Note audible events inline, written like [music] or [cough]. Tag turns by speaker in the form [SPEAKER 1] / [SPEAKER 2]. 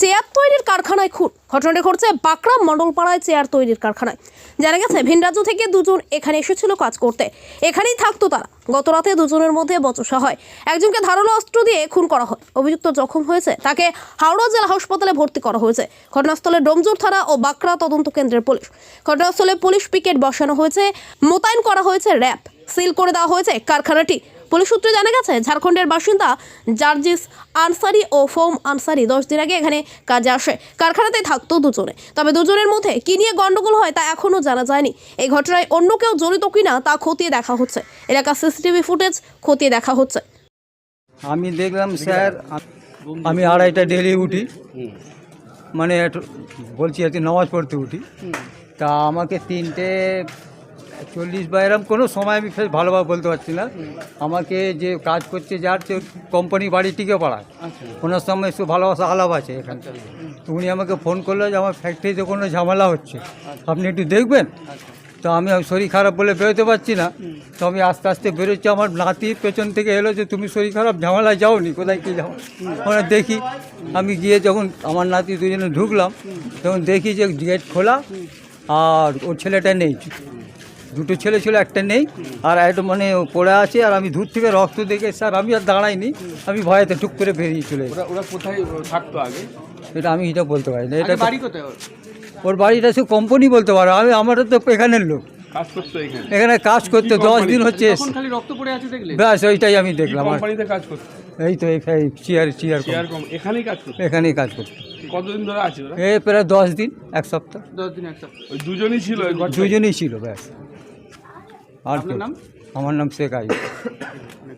[SPEAKER 1] Chair তৈরির কারখানায় খুন। ঘটনাটি ঘটছে বাঁকড়া মণ্ডলপাড়ায় চেয়ার তৈরির কারখানায়। জানা গেছে, ভিন রাজ্য থেকে দুজন এখানে এসেছিল কাজ করতে। এখানেই থাকতো তারা। গত রাতে দুজনের মধ্যে বচসা হয়। একজনকে ধারালো অস্ত্র দিয়ে খুন করা হয়। অভিযুক্ত জখম হয়েছে। তাকে হাওড়া জেলা হাসপাতালে ভর্তি করা হয়েছে। ঘটনাস্থলে ডোমজুর থানা ও বাঁকড়া তদন্ত কেন্দ্রের পুলিশ। ঘটনাস্থলে পুলিশ পিকেট বসানো হয়েছে। মোতায়েন করা হয়েছে র্যাব। সিল করে দেওয়া হয়েছে কারখানাটি। পুলিশ সূত্রে জানা গেছে, ঝাড়খণ্ডের বাসিন্দা জার্জিস আনসারি ও ফোম আনসারি দশ দিন আগে এখানে কাজে আসে। কারখানাতে থাকতো দুজনে। তবে দুজনের মধ্যে কি নিয়ে গন্ডগোল হয় তা এখনও জানা যায়নি। এই ঘটনায় অন্য কেউ জড়িত কিনা তা খতিয়ে দেখা হচ্ছে। এলাকার সিসিটিভি ফুটেজ খতিয়ে দেখা হচ্ছে।
[SPEAKER 2] আমি দেখলাম, স্যার, আমি আড়াইটা ডেলি উঠি। মানে বলছি আর কি, নামাজ পড়তে উঠি। তা আমাকে তিনটে চল্লিশ বা এরম কোনো সময় আমি ফের ভালোভাবে বলতে পারছি না। আমাকে যে কাজ করছে যার যে কোম্পানি বাড়ি টিকে পাড়ায় ওনার সঙ্গে একটু ভালোবাসা আলাপ আছে এখানে। তো উনি আমাকে ফোন করল যে আমার ফ্যাক্টরিতে কোনো ঝামেলা হচ্ছে। আপনি একটু দেখবেন? তো আমি শরীর খারাপ বলে বেরোতে পারছি না। তো আমি আস্তে আস্তে বেরোচ্ছি। আমার নাতি পেছন থেকে এলো যে তুমি শরীর খারাপ? ঝামেলায় যাওনি? কোথায় কী যাও? ওরা দেখি। আমি গিয়ে যখন আমার নাতি দুজনে ঢুকলাম তখন দেখি যে গেট খোলা আর ওর ছেলেটা নেই। দুটো ছেলে ছিল একটা নেই আর একটা মানে পড়ে আছে আর আমি দূর থেকে রক্ত দেখে স্যার আমি আর দাঁড়াইনি আমি ভয়েতে টুক করে বেরিয়ে চলে
[SPEAKER 3] ওরা ওরা কোথায় থাকতো আগে?
[SPEAKER 2] এটা আমি এটা বলতে পারি না এটা
[SPEAKER 3] বাড়ি কোথায় ওর?
[SPEAKER 2] ওর বাড়িটা সে কোম্পানি বলতে পারো আমি আমারও তো এখানের লোক।
[SPEAKER 3] কাজ করতো এখানে?
[SPEAKER 2] এখানে কাজ করতে দশ দিন হচ্ছে।
[SPEAKER 3] তখন খালি রক্ত পড়ে আছে দেখলে?
[SPEAKER 2] ব্যাস ওইটাই আমি দেখলাম আর।
[SPEAKER 3] কোম্পানিতে কাজ করতো
[SPEAKER 2] এই তো এই চেয়ার চেয়ার
[SPEAKER 3] কম এখানেই কাজ করতো
[SPEAKER 2] এখানেই কাজ করতে
[SPEAKER 3] কতদিন ধরে আছে ওরা?
[SPEAKER 2] এই প্রায় দশ দিন এক সপ্তাহ।
[SPEAKER 3] দশ দিন এক সপ্তাহ। ওই দুজনই ছিল
[SPEAKER 2] দুজনই ছিল ব্যাস। আর
[SPEAKER 3] নাম?
[SPEAKER 2] আমার নাম শেখ আইব [coughs]